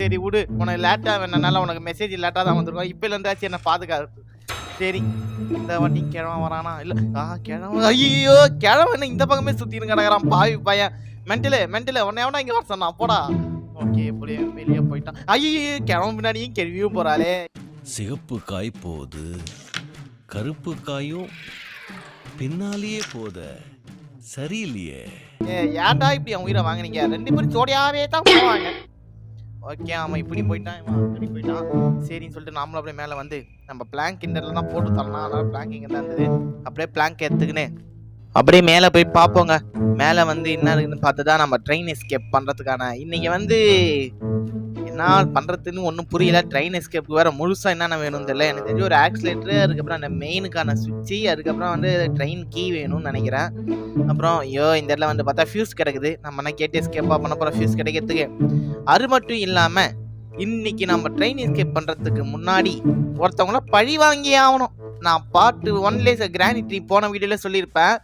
சரி விடு. உனக்கு லேட்டா வேணனால உனக்கு மெசேஜ் லேட்டா தான் வந்திருக்கும். இப்ப இருந்தாச்சும் என்ன பாதுகாப்பு சரி. இந்த வாட்டி கிழவன் வரானா? இல்ல. ஆ கிழவன். ஐயோ கிழவன் என்ன இந்த பக்கமே சுத்தின்னு கிடக்குறான். பாவி பையன். மென்டலு மென்டலு உன்னை எவனா இங்க வர சொன்னா போடா. ஓகே எப்படியே வெளியே போயிட்டான். ஐயோ கிழவன் பின்னாடியும் கேள்வியும் போறாளே? சிகப்பு காய் போகுது. கருப்பு காயும் பின்னாலேயே போத சரியில்லையே. ஏன்டா இப்படி அவன் உயிரை வாங்குனீங்க? ரெண்டு பேரும் ஜோடியாவே தான் போவாங்க. ஓகே அவன் இப்படி போயிட்டான் இவன் அப்படி போயிட்டான். சரின்னு சொல்லிட்டு நாமளும் அப்படியே மேலே வந்து நம்ம பிளாங்க் கிண்டர்ல தான் போட்டு தரலாம் அதனால பிளாங்க் இங்கே தான் இருந்தது. அப்படியே பிளாங்க் எடுத்துக்கின்னு அப்படியே மேலே போய் பார்ப்போங்க. மேலே வந்து என்ன இருக்குன்னு பார்த்து தான் நம்ம ட்ரெயின் எஸ்கேப் பண்ணுறதுக்கான இன்னைக்கு வந்து என்ன பண்ணுறதுன்னு ஒன்றும் புரியல. ட்ரெயின் எஸ்கேப்புக்கு வேறு முழுசாக என்னென்ன வேணும்னு தெரியல. எனக்கு தெரிஞ்ச ஒரு ஆக்சிலேட்டரு அதுக்கப்புறம் அந்த மெயினுக்கான சுவிட்சு அதுக்கப்புறம் வந்து ட்ரெயின் கீ வேணும்னு நினைக்கிறேன். அப்புறம் ஐயோ இந்த இடத்துல வந்து பார்த்தா ஃபியூஸ் கிடக்குது. நம்ம என்ன கேட்டு எஸ்கேப்பாக பண்ண போகிற ஃபியூஸ் கிடைக்கிறதுக்கு. அது மட்டும் இல்லாமல் இன்னைக்கு நம்ம ட்ரெயின் எஸ்கேப் பண்ணுறதுக்கு முன்னாடி ஒருத்தவங்கள பழி வாங்கி ஆகணும். நான் பார்ட் ஒன்லேயே கிரானிட்ரி போன வீடியோவில் சொல்லியிருப்பேன்.